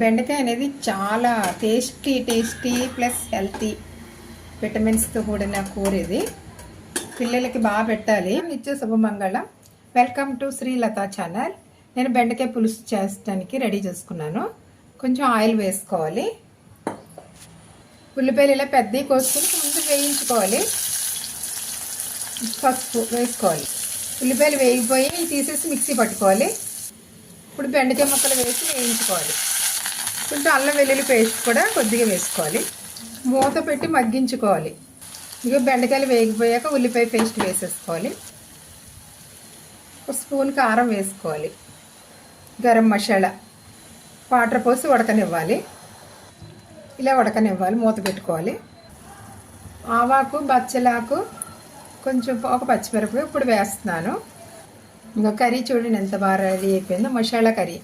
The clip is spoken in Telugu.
బెండకాయ అనేది చాలా టేస్టీ టేస్టీ ప్లస్ హెల్తీ విటమిన్స్తో కూడిన కూర ఇది. పిల్లలకి బాగా పెట్టాలి. నిత్య శుభమంగళం. వెల్కమ్ టు శ్రీలత ఛానల్ నేను బెండకాయ పులుసు చేసడానికి రెడీ చేసుకున్నాను. కొంచెం ఆయిల్ వేసుకోవాలి. ఉల్లిపాయలు ఇలా పెద్దవి కోసుకుని ముందు వేయించుకోవాలి. పసుపు వేసుకోవాలి. ఉల్లిపాయలు వేగిపోయి తీసేసి మిక్సీ పట్టుకోవాలి. ఇప్పుడు బెండకాయ ముక్కలు వేసి వేయించుకోవాలి. కొంచెం అల్లం వెల్లుల్లి పేస్ట్ కూడా కొద్దిగా వేసుకోవాలి. మూత పెట్టి మగ్గించుకోవాలి. ఇక బెండకాయలు వేగిపోయాక ఉల్లిపాయ పేస్ట్ వేసేసుకోవాలి. ఒక స్పూన్ కారం వేసుకోవాలి. గరం మసాలా వాటర్ పోసి ఉడకనివ్వాలి. ఇలా ఉడకనివ్వాలి మూత పెట్టుకోవాలి. ఆవాకు బచ్చలాకు కొంచెం ఒక పచ్చిమిరపకాయ ఇప్పుడు వేస్తున్నాను. ఇంకా కర్రీ చూడండి ఎంత బాగా రెడీ అయిపోయిందో. మసాలా కర్రీ.